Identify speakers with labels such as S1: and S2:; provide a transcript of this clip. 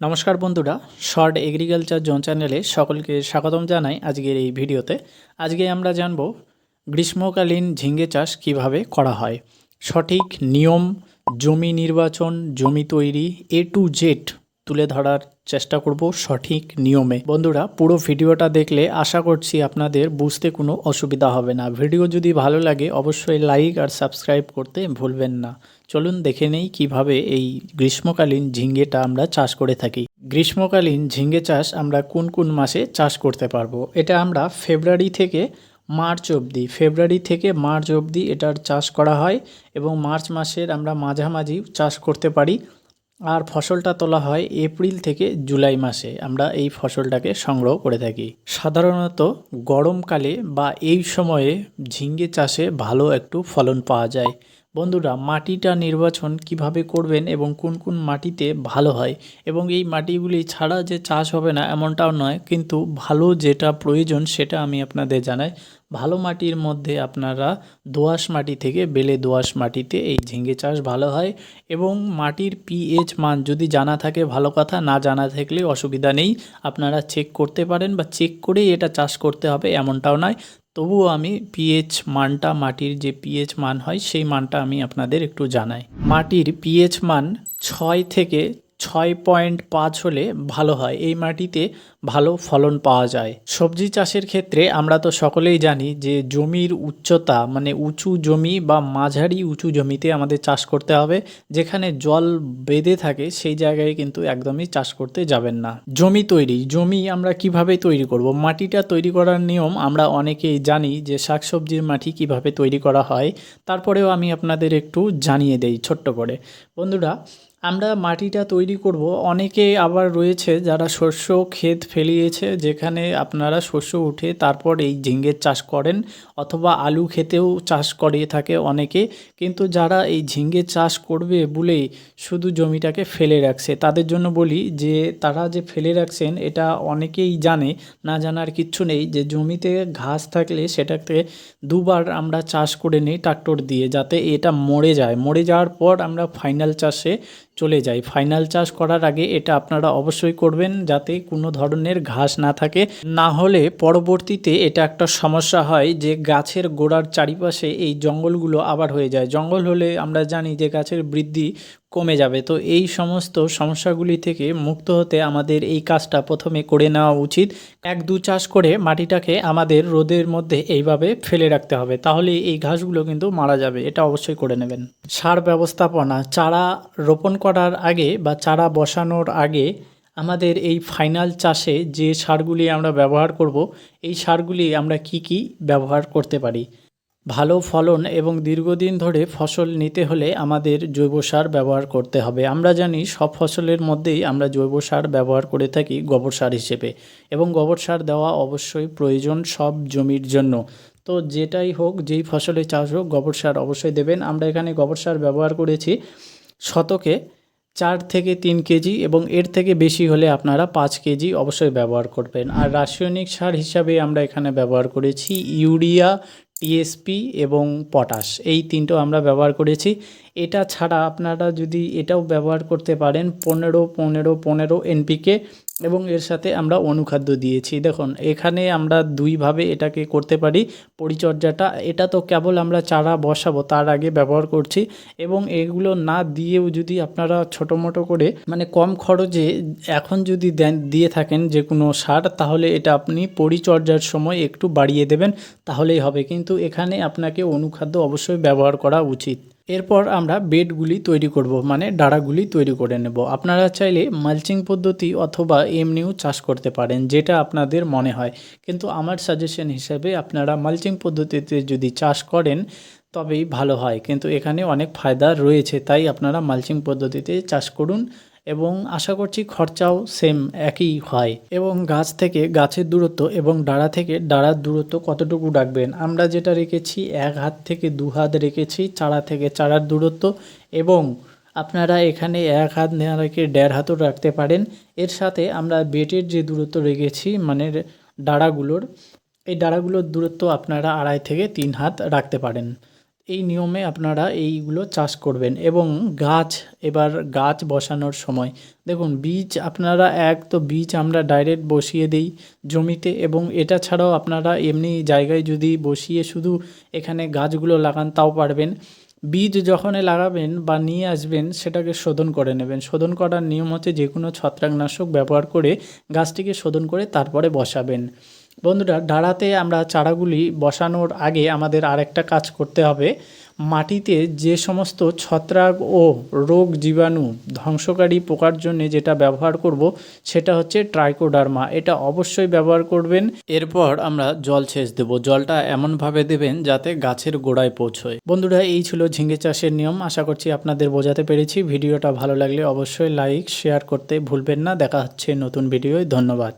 S1: নমস্কার বন্ধুরা, short agriculture zone চ্যানেলে সকলকে স্বাগতম জানাই আজকের এই ভিডিওতে। আজকে আমরা জানব গ্রীষ্মকালীন ঝিঙ্গে চাষ কীভাবে করা হয়, সঠিক নিয়ম, জমি নির্বাচন, জমি তৈরি এ টু জেড তুলে ধরার চেষ্টা করব সঠিক নিয়মে। বন্ধুরা, পুরো ভিডিওটা দেখলে আশা করছি আপনাদের বুঝতে কোনো অসুবিধা হবে না। ভিডিও যদি ভালো লাগে, অবশ্যই লাইক আর সাবস্ক্রাইব করতে ভুলবেন না। চলুন দেখে নেই কীভাবে এই গ্রীষ্মকালীন ঝিঙ্গেটা আমরা চাষ করে থাকি। গ্রীষ্মকালীন ঝিঙ্গে চাষ আমরা কোন কোন মাসে চাষ করতে পারব? এটা আমরা ফেব্রুয়ারি থেকে মার্চ অবধি, ফেব্রুয়ারি থেকে মার্চ অবধি এটার চাষ করা হয় এবং মার্চ মাসের আমরা মাঝামাঝি চাষ করতে পারি। আর ফসলটা তোলা হয় এপ্রিল থেকে জুলাই মাসে। আমরা এই ফসলটাকে সংগ্রহ করে থাকি। সাধারণত গরমকালে বা এই সময়ে ঝিঙ্গে চাষে ভালো একটু ফলন পাওয়া যায়। বন্ধুরা, মাটিটা নির্বাচন কীভাবে করবেন এবং কোন কোন মাটিতে ভালো হয়? এবং এই মাটিগুলি ছাড়া যে চাষ হবে না এমনটাও নয়, কিন্তু ভালো যেটা প্রয়োজন সেটা আমি আপনাদের জানাই। ভালো মাটির মধ্যে আপনারা দোআঁশ মাটি থেকে বেলে দোআঁশ মাটিতে এই ঝিঙ্গে চাষ ভালো হয় এবং মাটির পিএইচ মান যদি জানা থাকে ভালো কথা, না জানা থাকলে অসুবিধা নেই। আপনারা চেক করতে পারেন বা চেক করেই এটা চাষ করতে হবে এমনটাও নয়। তবুও আমি পিএইচ মানটা মাটির যে পিএইচ মান হয়, সেই মানটা আমি আপনাদের একটু জানাই। মাটির পিএইচ মান ছয় থেকে ছয় পয়েন্ট পাঁচ হলে ভালো হয়। এই মাটিতে ভালো ফলন পাওয়া যায়। সবজি চাষের ক্ষেত্রে আমরা তো সকলেই জানি যে জমির উচ্চতা মানে উঁচু জমি বা মাঝারি উঁচু জমিতে আমাদের চাষ করতে হবে। যেখানে জল বেঁধে থাকে, সেই জায়গায় কিন্তু একদমই চাষ করতে যাবেন না। জমি তৈরি, জমি আমরা কীভাবে তৈরি করব? মাটিটা তৈরি করার নিয়ম আমরা অনেকেই জানি যে শাকসবজির মাটি কীভাবে তৈরি করা হয়। তারপরেও আমি আপনাদের একটু জানিয়ে দেই ছোট্ট করে। বন্ধুরা আমরা মাটিটা তৈরি করব। অনেকে আবার রয়েছে যারা শস্য ক্ষেত ফেলিয়েছে, যেখানে আপনারা শস্য উঠে তারপর এই ঝিঙ্গের চাষ করেন অথবা আলু খেতেও চাষ করে থাকে অনেকে। কিন্তু যারা এই ঝিঙ্গে চাষ করবে বলেই শুধু জমিটাকে ফেলে রাখছে, তাদের জন্য বলি যে, তারা যে ফেলে রাখছেন, এটা অনেকেই জানে। না জানার কিচ্ছু নেই যে, জমিতে ঘাস থাকলে সেটাকে দুবার আমরা চাষ করে নিই ট্রাক্টর দিয়ে, যাতে এটা মরে যায়। মরে যাওয়ার পর আমরা ফাইনাল চাষে চলে যায়। ফাইনাল চাষ করার আগে এটা আপনারা অবশ্যই করবেন যাতে কোনো ধরনের ঘাস না থাকে। না হলে পরবর্তীতে এটা একটা সমস্যা হয় যে গাছের গোড়ার চারিপাশে এই জঙ্গলগুলো আবার হয়ে যায়। জঙ্গল হলে আমরা জানি যে গাছের বৃদ্ধি কমে যাবে। তো এই সমস্ত সমস্যাগুলি থেকে মুক্ত হতে আমাদের এই কাজটা প্রথমে করে নেওয়া উচিত। এক দু চাষ করে মাটিটাকে আমাদের রোদের মধ্যে এইভাবে ফেলে রাখতে হবে। তাহলে এই ঘাসগুলো কিন্তু মারা যাবে, এটা অবশ্যই করে নেবেন। সার ব্যবস্থাপনা, চারা রোপণ করার আগে বা চারা বসানোর আগে আমাদের এই ফাইনাল চাষে যে সারগুলি আমরা ব্যবহার করব, এই সারগুলি আমরা কি কি ব্যবহার করতে পারি? ভালো ফলন এবং দীর্ঘদিন ধরে ফসল নিতে হলে আমাদের জৈব সার ব্যবহার করতে হবে। আমরা জানি সব ফসলের মধ্যেই আমরা জৈব সার ব্যবহার করে থাকি গোবর সার হিসেবে এবং গোবর সার দেওয়া অবশ্যই প্রয়োজন সব জমির জন্য। তো যেটাই হোক, যেই ফসলে চাষ হোক, গোবর সার অবশ্যই দেবেন। আমরা এখানে গোবর সার ব্যবহার করেছি শতকে চার থেকে তিন কেজি এবং এর থেকে বেশি হলে আপনারা পাঁচ কেজি অবশ্যই ব্যবহার করবেন। আর রাসায়নিক সার হিসাবে আমরা এখানে ব্যবহার করেছি ইউরিয়া টিএসপি এবং পটাশ এই তিনটো আমরা ব্যবহার করেছি। এটা ছাড়া আপনারা যদি এটাও ব্যবহার করতে পারেন, পনেরো পনেরো পনেরো এনপিকে এবং এর সাথে আমরা অনুখাদ্য দিয়েছি। দেখুন, এখানে আমরা দুইভাবে এটাকে করতে পারি। পরিচর্যাটা, এটা তো কেবল আমরা চারা বসাবো, তার আগে ব্যবহার করছি এবং এগুলো না দিয়েও যদি আপনারা ছোটো মোটো করে মানে কম খরচে এখন যদি দেন, দিয়ে থাকেন যে কোনো সার, তাহলে এটা আপনি পরিচর্যার সময় একটু বাড়িয়ে দেবেন, তাহলেই হবে। কিন্তু এখানে আপনাকে অনুখাদ্য অবশ্যই ব্যবহার করা উচিত। এরপর আমরা বেডগুলি তৈরি করব মানে ডাড়াগুলি তৈরি করে নেব। আপনারা চাইলে মালচিং পদ্ধতি অথবা এমনিও চাষ করতে পারেন, যেটা আপনাদের মনে হয়। কিন্তু আমার সাজেশন হিসেবে আপনারা মালচিং পদ্ধতিতে যদি চাষ করেন, তবেই ভালো হয়। কিন্তু এখানে অনেক ফায়দা রয়েছে, তাই আপনারা মালচিং পদ্ধতিতে চাষ করুন। এবং আশা করছি খরচাও সেম একই হয়। এবং গাছ থেকে গাছের দূরত্ব এবং ডাড়া থেকে ডাড়ার দূরত্ব কতটুকু রাখবেন আমরা যেটা রেখেছি, এক হাত থেকে দু হাত রেখেছি চারা থেকে চারার দূরত্ব এবং আপনারা এখানে এক হাত না রেখে দেড় হাতও রাখতে পারেন। এর সাথে আমরা বেটের যে দূরত্ব রেখেছি মানে ডাড়াগুলোর, এই ডাড়াগুলোর দূরত্ব আপনারা আড়াই থেকে তিন হাত রাখতে পারেন। এই নিয়মে আপনারা এইগুলো চাষ করবেন এবং গাছ, এবার গাছ বসানোর সময়। দেখুন, বীজ আপনারা এক, তো বীজ আমরা ডাইরেক্ট বসিয়ে দিই জমিতে এবং এটা ছাড়াও আপনারা এমনি জায়গায় যদি বসিয়ে শুধু এখানে গাছগুলো লাগান তাও পারবেন। বীজ যখন লাগাবেন বা নিয়ে আসবেন, সেটাকে শোধন করে নেবেন। শোধন করার নিয়ম হচ্ছে যে কোনো ছত্রাকনাশক ব্যবহার করে গাছটিকে শোধন করে তারপরে বসাবেন। বন্ধুরা, ডাড়াতে আমরা চারাগুলি বসানোর আগে আমাদের আরেকটা কাজ করতে হবে। মাটিতে যে সমস্ত ছত্রাক ও রোগ জীবাণু ধ্বংসকারী পোকার জন্য যেটা ব্যবহার করব, সেটা হচ্ছে ট্রাইকোডার্মা। এটা অবশ্যই ব্যবহার করবেন। এরপর আমরা জল সেচ দেব। জলটা এমনভাবে দেবেন যাতে গাছের গোড়ায় পৌঁছয়। বন্ধুরা, এই ছিল ঝিঙে চাষের নিয়ম। আশা করছি আপনাদের বোঝাতে পেরেছি। ভিডিওটা ভালো লাগলে অবশ্যই লাইক, শেয়ার করতে ভুলবেন না। দেখা হচ্ছে নতুন ভিডিওয়। ধন্যবাদ।